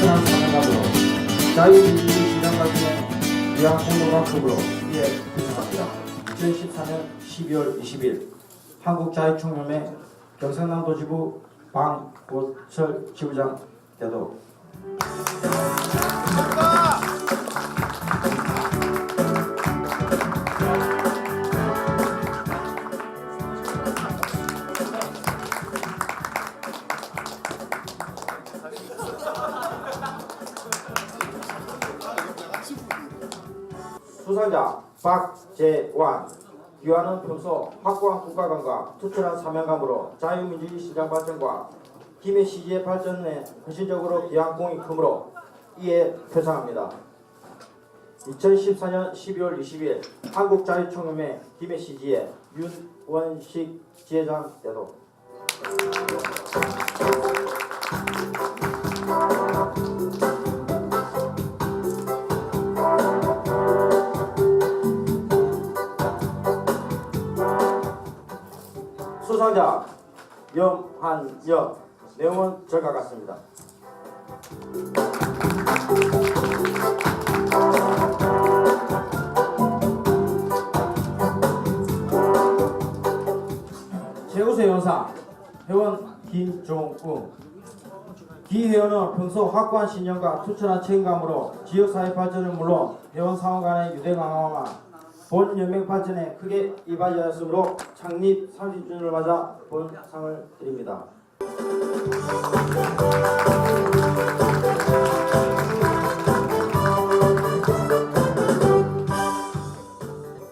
베트남 장갑으로 자유민주 시장 같은 위안 공동학습으로 이에 예, 부수합니다. 2014년 12월 20일 한국자유총연회 경상남도지부 방고철 지부장 대도 수상자 박재완 기와는 평소 확고한 국가관과 투철한 사명감으로 자유민주주의 시장 발전과 김해 시지의 발전에 헌신적으로 기한 공이 크므로 이에 표창합니다. 2014년 12월 20일 한국자유총연맹 김해 시지의 윤원식 지회장 대도 수상자 염한영 내용은 절과 같습니다. 최우수 회원상 회원 김종웅 기 회원은 평소 확고한 신념과 투철한 책임감으로 지역사회 발전은 물론 회원 상호 간의 유대 강화와 본 연맹 발전에 크게 이바지하였으므로 창립 30주년을 맞아 본 상을 드립니다.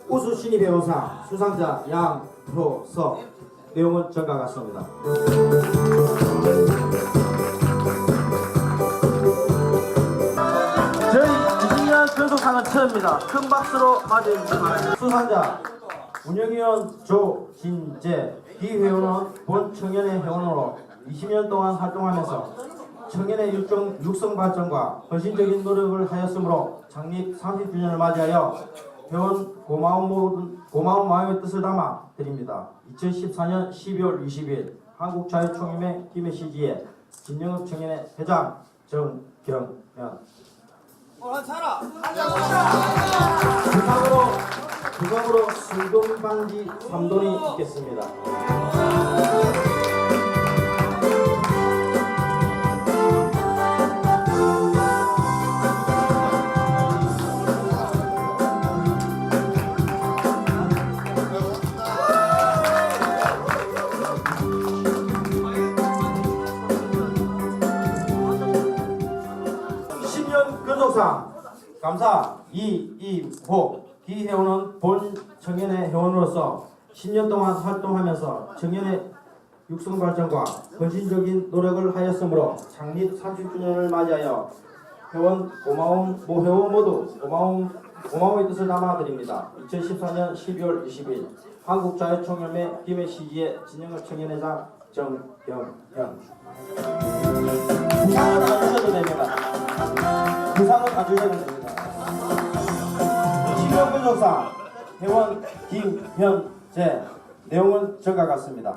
우수 신입 배우상 수상자 양표석 내용은 전과 같습니다. 20년 전속상은 처음입니다. 큰 박수로 맞이해 주시기 바랍니다. 수상자 운영위원 조진재 비회원은 본 청년의 회원으로 20년 동안 활동하면서 청년의 육성, 육성 발전과 헌신적인 노력을 하였으므로 창립 30주년을 맞이하여 회원 고마운, 고마운 마음의 뜻을 담아 드립니다. 2014년 12월 20일 한국자유총연맹 김해시지의 진영읍 청년의 회장 정경현 부상으로 부상으로 술돈 반지 3돈이 있겠습니다. 년 근속상 감사 이 이 호 기회원은 본 청년의 회원으로서 10년 동안 활동하면서 청년의 육성 발전과 헌신적인 노력을 하였으므로 창립 30주년을 맞이하여 회원 고마움 모 회원 모두 고마움 고마움의 뜻을 담아 드립니다. 2014년 12월 20일 한국자유총연맹 김해 시지의 진영업 청년회장 정경현 안 주셔도 됩니다. 부상을 안 주셔도 됩니다. 신경근속상 회원 김현재 내용은 저가 같습니다.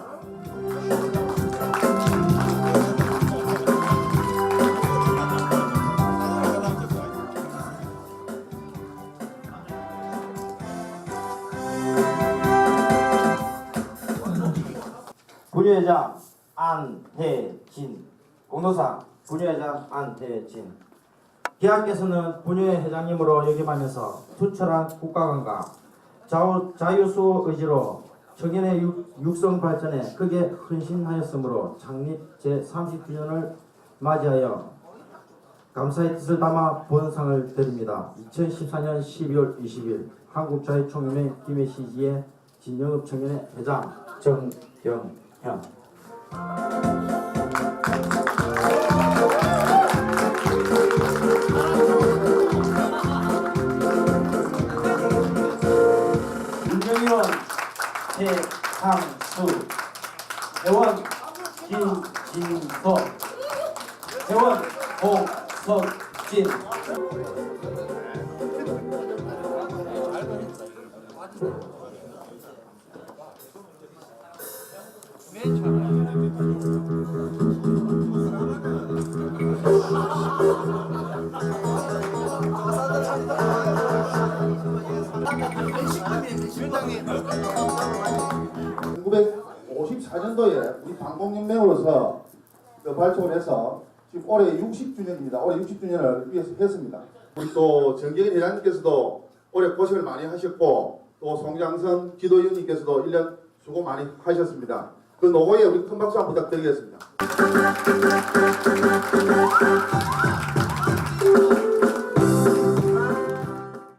분유회장 안혜진 공로상 분유회장 안혜진 기하께서는 분유회 회장님으로 역임하면서 투철한 국가관과 자유, 자유수호 의지로 청년의 육, 육성 발전에 크게 헌신하였으므로 창립 제30주년을 맞이하여 감사의 뜻을 담아 본상을 드립니다. 2014년 12월 20일 한국자유총연맹 김해시지의 진영읍 청년회 회장 정경현 대원 김진서 대원 홍석진 위원장님 1954년도에 우리 방공연맹으로서 그 발족을 해서 지금 올해 60주년입니다. 올해 60주년을 위해서 했습니다. 우리 또 정경인 회장님께서도 올해 고생을 많이 하셨고 또 송장선 기도위원님께서도 1년 수고 많이 하셨습니다. 그 노고에 우리 큰 박수 한번 부탁드리겠습니다.